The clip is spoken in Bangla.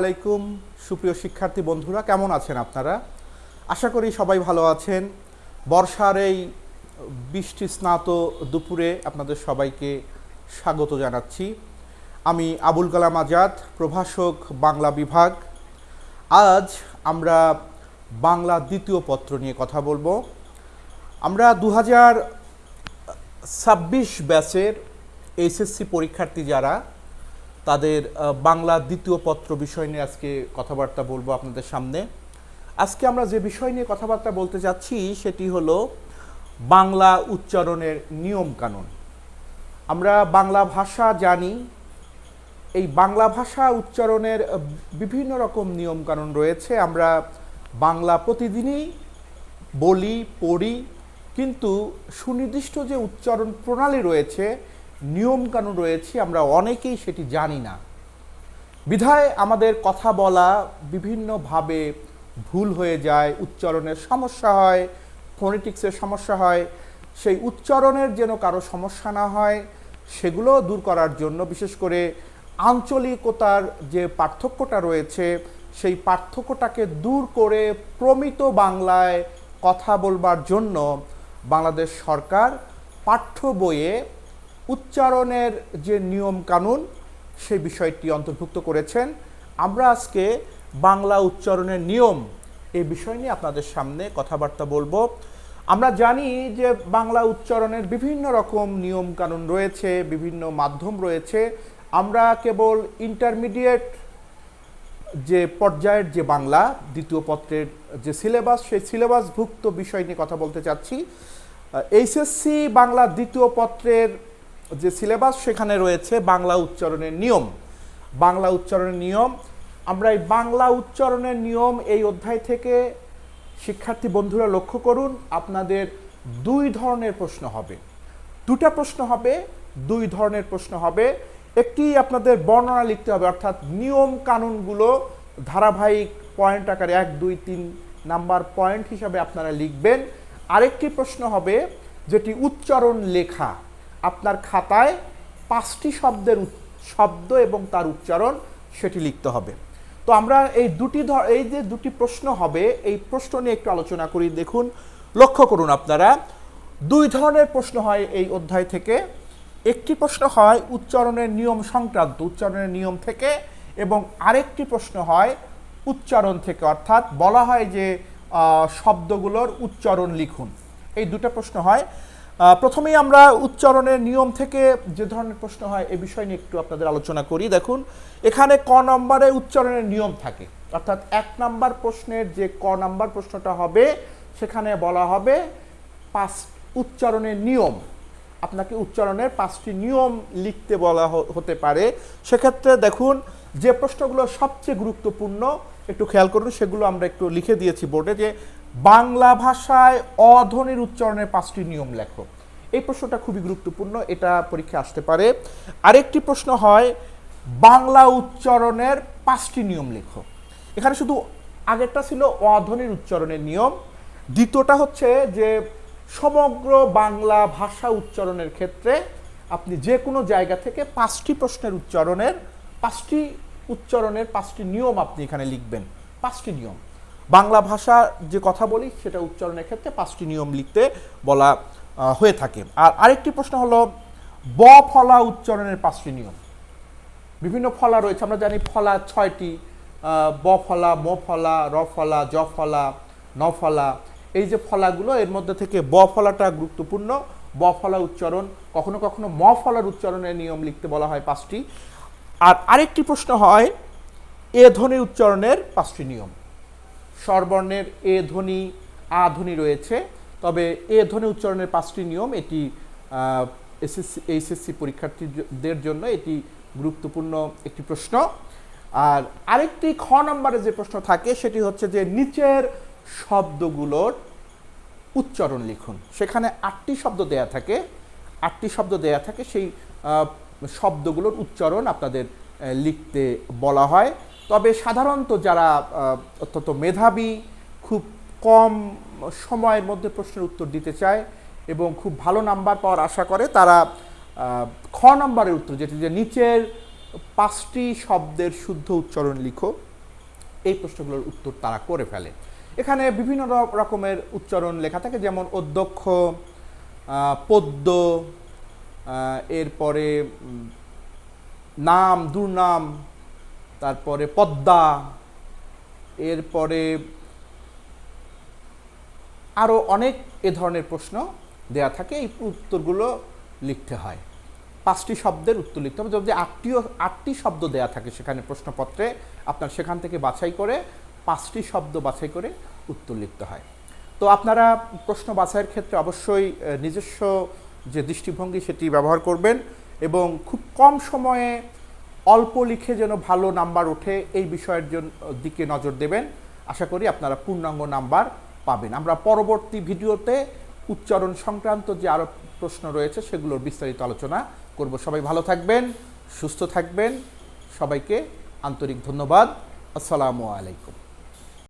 আলাইকুম, সুপ্রিয় শিক্ষার্থী বন্ধুরা, কেমন আছেন আপনারা? আশা করি সবাই ভালো আছেন। বর্ষার এই বৃষ্টি স্নাত দুপুরে আপনাদের সবাইকে স্বাগত জানাচ্ছি। আমি আবুল কালাম আজাদ, প্রভাষক বাংলা বিভাগ। আজ আমরা বাংলা দ্বিতীয় পত্র নিয়ে কথা বলব। আমরা দু হাজার ছাব্বিশ ব্যাচের এইচএসসি পরীক্ষার্থী যারা তাদের বাংলা দ্বিতীয় পত্র বিষয় নিয়ে আজকে কথাবার্তা বলব আপনাদের সামনে। আজকে আমরা যে বিষয় নিয়ে কথাবার্তা বলতে যাচ্ছি সেটি হলো বাংলা উচ্চারণের নিয়ম কানুন আমরা বাংলা ভাষা জানি, এই বাংলা ভাষা উচ্চারণের বিভিন্ন রকম নিয়ম কানুন রয়েছে। আমরা বাংলা প্রতিদিনই বলি, পড়ি, কিন্তু সুনির্দিষ্ট যে উচ্চারণ প্রণালী রয়েছে নিয়মকানুন রয়েছে, আমরা অনেকেই সেটি জানি না। বিধায় আমাদের কথা বলা বিভিন্নভাবে ভুল হয়ে যায়, উচ্চারণের সমস্যা হয়, ফোনেটিক্সের সমস্যা হয়, সেই উচ্চারণের যেন কারও সমস্যা না হয়, সেগুলো দূর করার জন্য, বিশেষ করে আঞ্চলিকতার যে পার্থক্যটা রয়েছে, সেই পার্থক্যটাকে দূর করে প্রমিত বাংলায় কথা বলবার জন্য বাংলাদেশ সরকার পাঠ্য বইয়ে উচ্চারণের যে নিয়ম কানুন সেই বিষয়টি অন্তর্ভুক্ত করেছেন। আমরা আজকে বাংলা উচ্চারণের নিয়ম এই বিষয় নিয়ে আপনাদের সামনে কথাবার্তা বলব। আমরা জানি যে বাংলা উচ্চারণের বিভিন্ন রকম নিয়ম কানুন রয়েছে, বিভিন্ন মাধ্যম রয়েছে। আমরা কেবল ইন্টারমিডিয়েট যে পর্যায়ের যে বাংলা, দ্বিতীয় পত্রের যে সিলেবাস, সেই সিলেবাসভুক্ত বিষয় নিয়ে কথা বলতে চাচ্ছি। এইচএসসি বাংলা দ্বিতীয় পত্রের যে সিলেবাস সেখানে রয়েছে বাংলা উচ্চারণের নিয়ম। বাংলা উচ্চারণের নিয়ম, আমরা এই বাংলা উচ্চারণের নিয়ম এই অধ্যায় থেকে শিক্ষার্থী বন্ধুরা লক্ষ্য করুন, আপনাদের দুই ধরনের প্রশ্ন হবে। দুটা প্রশ্ন হবে, দুই ধরনের প্রশ্ন হবে। একটি আপনাদের বর্ণনা লিখতে হবে, অর্থাৎ নিয়ম কানুনগুলো ধারাবাহিক পয়েন্ট আকারে এক, দুই, তিন নাম্বার পয়েন্ট হিসাবে আপনারা লিখবেন। আরেকটি প্রশ্ন হবে, যেটি উচ্চারণ লেখা। আপনার খাতায় পাঁচটি শব্দের শব্দ এবং তার উচ্চারণ সেটি লিখতে হবে। তো আমরা এই দুটি ধ- এই যে দুটি প্রশ্ন হবে, এই প্রশ্ন নিয়ে একটু আলোচনা করি। দেখুন, লক্ষ্য করুন আপনারা। দুই ধরনের প্রশ্ন হয় এই অধ্যায় থেকে। একটি প্রশ্ন হয় উচ্চারণের নিয়ম সংক্রান্ত, উচ্চারণের নিয়ম থেকে, এবং আরেকটি প্রশ্ন হয় উচ্চারণ থেকে। অর্থাৎ বলা হয় যে শব্দগুলোর উচ্চারণ লিখুন। এই দুটো প্রশ্ন হয়। প্রথমেই আমরা উচ্চারণের নিয়ম থেকে যে ধরনের প্রশ্ন হয় এ বিষয় নিয়ে একটু আপনাদের আলোচনা করি। দেখুন, এখানে ক নম্বরে উচ্চারণের নিয়ম থাকে। অর্থাৎ এক নাম্বার প্রশ্নের যে ক নাম্বার প্রশ্নটা হবে, সেখানে বলা হবে পাঁচ উচ্চারণের নিয়ম। আপনাকে উচ্চারণের পাঁচটি নিয়ম লিখতে বলা হতে পারে। সেক্ষেত্রে দেখুন, যে প্রশ্নগুলো সবচেয়ে গুরুত্বপূর্ণ, একটু খেয়াল করুন, সেগুলো আমরা একটু লিখে দিয়েছি বোর্ডে যে বাংলা ভাষায় অধ্বনির উচ্চারণের পাঁচটি নিয়ম লেখো। এই প্রশ্নটা খুবই গুরুত্বপূর্ণ, এটা পরীক্ষা আসতে পারে। আরেকটি প্রশ্ন হয়, বাংলা উচ্চারণের পাঁচটি নিয়ম লেখো। এখানে শুধু আগেরটা ছিল অধ্বনির উচ্চারণের নিয়ম। দ্বিতীয়টা হচ্ছে যে, সমগ্র বাংলা ভাষা উচ্চারণের ক্ষেত্রে আপনি যে কোনো জায়গা থেকে পাঁচটি প্রশ্নের উচ্চারণের, পাঁচটি উচ্চারণের পাঁচটি নিয়ম আপনি এখানে লিখবেন। পাঁচটি নিয়ম। বাংলা ভাষা যে কথা বলি, সেটা উচ্চারণের ক্ষেত্রে পাঁচটি নিয়ম লিখতে বলা হয়ে থাকে। আর আরেকটি প্রশ্ন হলো, ব ফলা উচ্চারণের পাঁচটি নিয়ম। বিভিন্ন ফলা রয়েছে, আমরা জানি ফলা ছয়টি ব ফলা, ম ফলা, র ফলা, জ ফলা, ন ফলা। এই যে ফলাগুলো, এর মধ্যে থেকে ব ফলাটা গুরুত্বপূর্ণ। ব ফলা উচ্চারণ, কখনো কখনো ম ফলার উচ্চারণের নিয়ম লিখতে বলা হয় পাঁচটি। আর আরেকটি প্রশ্ন হয়, এ ধ্বনি উচ্চারণের পাঁচটি নিয়ম। স্বরবর্ণের এ ধ্বনি, আ ধ্বনি রয়েছে। তবে এ ধ্বনি উচ্চারণের পাঁচটি নিয়ম, এটি এসএসসি, এইচএসসি পরীক্ষার্থীদের জন্য এটি গুরুত্বপূর্ণ একটি প্রশ্ন। আর আরেকটি খ নম্বরে যে প্রশ্ন থাকে, সেটি হচ্ছে যে নিচের শব্দগুলোর উচ্চারণ লিখুন। সেখানে আটটি শব্দ দেয়া থাকে, আটটি শব্দ দেয়া থাকে, সেই শব্দগুলোর উচ্চারণ আপনাদের লিখতে বলা হয়। তবে সাধারণত যারা অত্যন্ত মেধাবী, খুব কম সময়ের মধ্যে প্রশ্নের উত্তর দিতে চায় এবং খুব ভালো নাম্বার পাওয়ার আশা করে, তারা খ নম্বরের উত্তর, যেটি যে নিচের পাঁচটি শব্দের শুদ্ধ উচ্চারণ লিখো, এই প্রশ্নগুলোর উত্তর তারা করে ফেলে। এখানে বিভিন্ন রকমের উচ্চারণ লেখা থাকে, যেমন অধ্যক্ষ পদ্য এরপরে নাম, দুর্নাম তারপরে পদ্মা, এরপরে আরও অনেক এ ধরনের প্রশ্ন দেয়া থাকে। এই উত্তরগুলো লিখতে হয়। পাঁচটি শব্দের উত্তর লিখতে হবে। যদি আটটিও আটটি শব্দ দেয়া থাকে সেখানে প্রশ্নপত্রে, আপনার সেখান থেকে বাছাই করে পাঁচটি শব্দ বাছাই করে উত্তর লিখতে হয়। তো আপনারা প্রশ্ন বাছাইয়ের ক্ষেত্রে অবশ্যই নিজস্ব যে দৃষ্টিভঙ্গি সেটি ব্যবহার করবেন এবং খুব কম সময়ে অল্প লিখে যেন ভালো নাম্বার ওঠে, এই বিষয়ের জন্য দিকে নজর দেবেন। আশা করি আপনারা পূর্ণাঙ্গ নাম্বার পাবেন। আমরা পরবর্তী ভিডিওতে উচ্চারণ সংক্রান্ত যে আরও প্রশ্ন রয়েছে, সেগুলোর বিস্তারিত আলোচনা করব। সবাই ভালো থাকবেন, সুস্থ থাকবেন। সবাইকে আন্তরিক ধন্যবাদ। আসসালামু আলাইকুম।